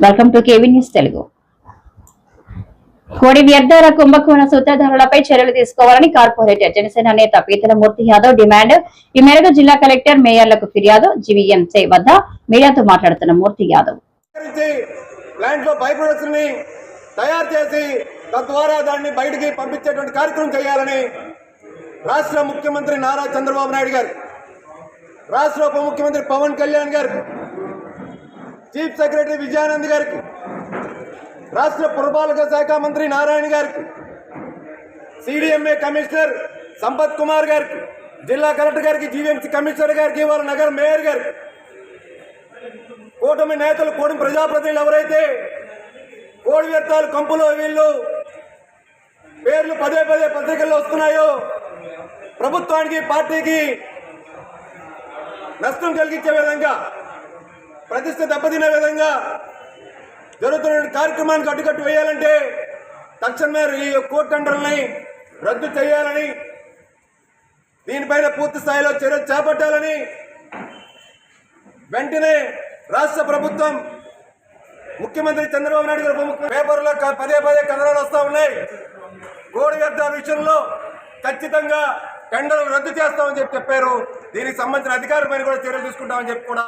Welcome to KV news Telugu కోడి వ్యర్థాల కుంభకోణ సూత్రధారులపై చర్యలు తీసుకోవాలని కార్పొరేటర్ జనసేన నేత పీతల మూర్తి యాదవ్ డిమాండ్. ఈ మేరకు జిల్లా కలెక్టర్ మేయర్లకు ఫిర్యాదు జీవీఎంసీ వద్ద మీడియాతో మాట్లాడుతున్న మూర్తి యాదవ్. సేకరించి ప్లాంట్లో బై ప్రొడక్ట్స్ని తయారు చేసి తద్వారా దాన్ని బయటికి పంపించేటువంటి కార్యక్రమం చేయాలని రాష్ట్ర ముఖ్యమంత్రి నారా చంద్రబాబు నాయుడు గారు రాష్ట్ర ఉప ముఖ్యమంత్రి పవన్ కళ్యాణ్ గారు చీఫ్ సెక్రటరీ విజయానంద్ గారికి రాష్ట్ర పురపాలక శాఖ మంత్రి నారాయణ గారికి సిడిఎంఏ కమిషనర్ సంపత్ కుమార్ గారికి జిల్లా కలెక్టర్ గారికి జీవీఎంసీ కమిషనర్ గారికి వాళ్ళ నగర మేయర్ గారికి కూటమి నేతలు కూటమి ప్రజాప్రతినిధులు ఎవరైతే కోడి వ్యర్థాలు కంపులో వీళ్ళు పేర్లు పదే పదే పత్రికల్లో వస్తున్నాయో ప్రభుత్వానికి పార్టీకి నష్టం కలిగించే విధంగా ప్రతిష్ట దెబ్బతినే విధంగా జరుగుతున్న కార్యక్రమానికి అడ్డుకట్టు వేయాలంటే తక్షణమే ఈ కోర్టు టెండర్ని రద్దు చేయాలని దీనిపైన పూర్తి స్థాయిలో చర్య చేపట్టాలని వెంటనే రాష్ట్ర ప్రభుత్వం ముఖ్యమంత్రి చంద్రబాబు నాయుడు గారు పేపర్లో పదే పదే కథనాలు వస్తూ ఉన్నాయి. కోడి వ్యర్థాల విషయంలో ఖచ్చితంగా టెండర్లు రద్దు చేస్తామని చెప్పి చెప్పారు. దీనికి సంబంధించిన అధికారులపైన కూడా చర్యలు తీసుకుంటామని చెప్పి కూడా